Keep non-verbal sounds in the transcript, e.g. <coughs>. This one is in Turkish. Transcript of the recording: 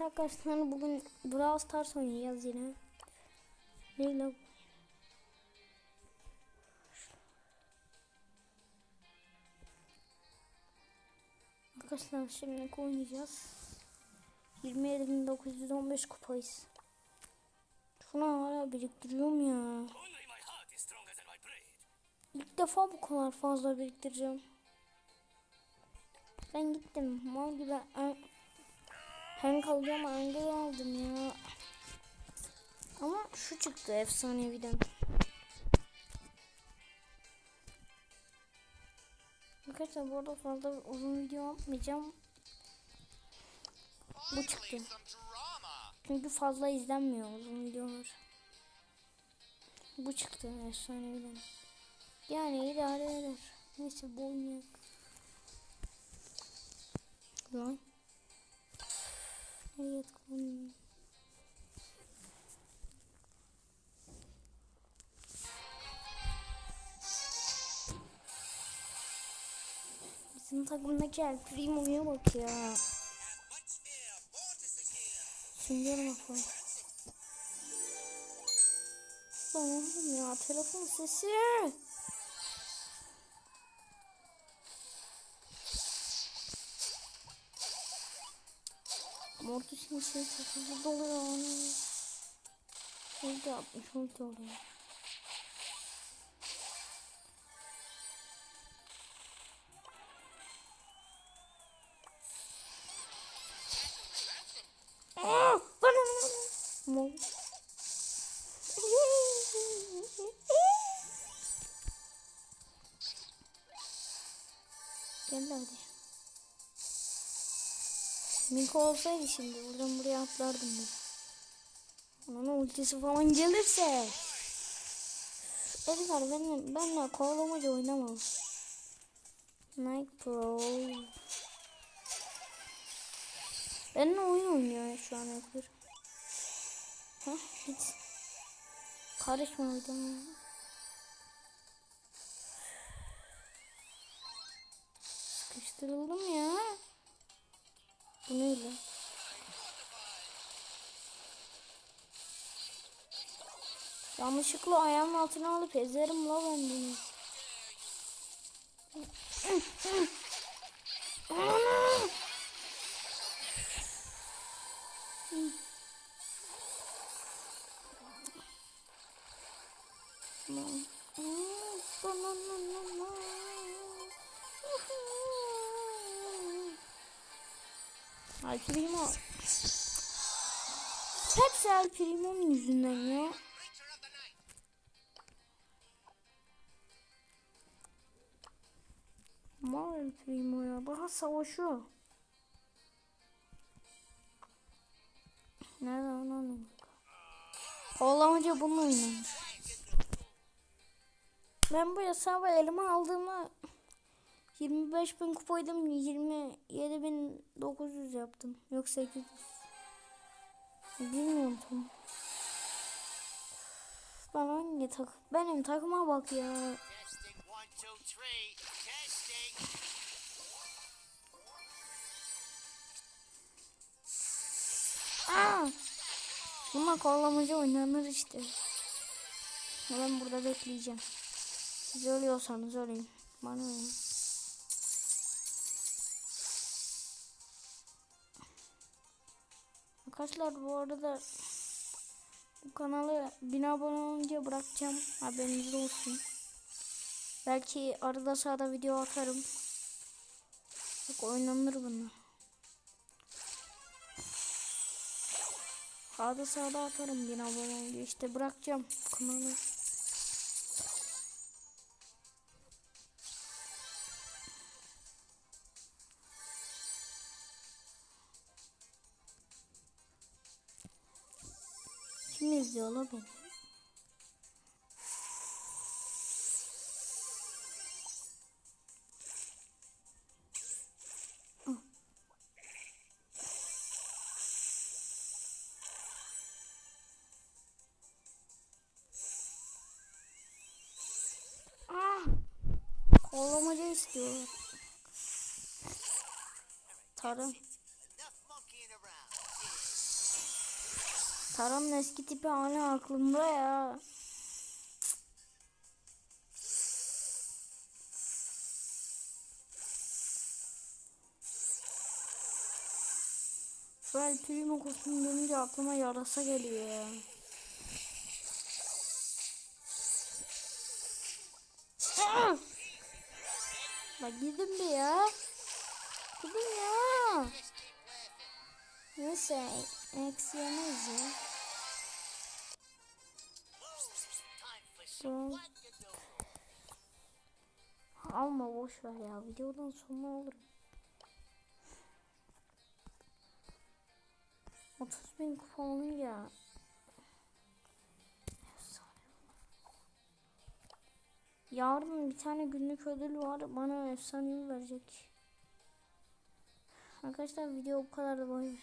Arkadaşlar bugün Brawl Stars oynayacağız yine. Neyle? Arkadaşlar şimdi oynayacağız. 27.915 kupayız. Şunu hala biriktiriyorum ya. İlk defa bu kadar fazla biriktireceğim. Ben gittim. Mal gibi hem kalacağım engel aldım ya. Ama şu çıktı efsaneviden. Arkadaşlar bu arada fazla uzun video yapmayacağım. Bu çıktı. Çünkü fazla izlenmiyor uzun videolar. Bu çıktı efsaneviden. Yani idare eder. Neyse bu oynayak. Lan. Evet konu. Bizim takımdaki El Primo'ya bak ya. Sünger bakalım. Lan oğlum ya telefon sesi. Mortis'in şey çok hızlı doluyor. Ulti yapmış ulti oluyor. Gel hadi. Miko olsaydı şimdi buradan buraya atlardım ben. Onun ultisi falan gelirse. Edgar benimle, benimle kovalamaca oynamam. Nike Pro. Benimle oyun oynuyor şu an Edgar. Hah git. Karışma oradan. Sıkıştırıldım ya. Bu neyle? Yanlışlıkla ayağımın altına alıp ezerim la ben bunu. Ana! Al Primo. Hepsi El Primo'nun yüzünden ya. Mal El Primo ya. Daha savaşıyor. Nerede onu anlamadım. Kovalamaca bununla oynanır. Ben bu hesabı elime aldığımda 25 bin kupaydım 27.900 yaptım. Yok 800. Bilmiyorum tam. Ben hangi tak benim takıma bak ya. Aa! Bununla kovalamaca oynanır işte. Ben burada bekleyeceğim. Siz ölüyorsanız ölün. Bana ne? Arkadaşlar bu arada bu kanalı 1000 abone olunca bırakacağım. Haberiniz olsun. Belki arada sırada video atarım. Bak oynanır bunlar. Sağda sağda atarım 1000 abone olunca. İşte bırakacağım kanalı. Kim izliyor la beni? Ah! Kovalamaca istiyorlar. Tarım. Taranın eski tipi hala aklımda ya. El Primo kostümü görünce aklıma yarasa geliyor ya. <coughs> Bak gidin bir ya. Gidin ya. Neyse eksi yemeyiz ya. Wackadoodle. Alma boş ver ya. Videodan sonra alırım. 30 bin kupa olunca. Yarın bir tane günlük ödül var. Bana efsanevi verecek. Arkadaşlar video bu kadar. Bay bay.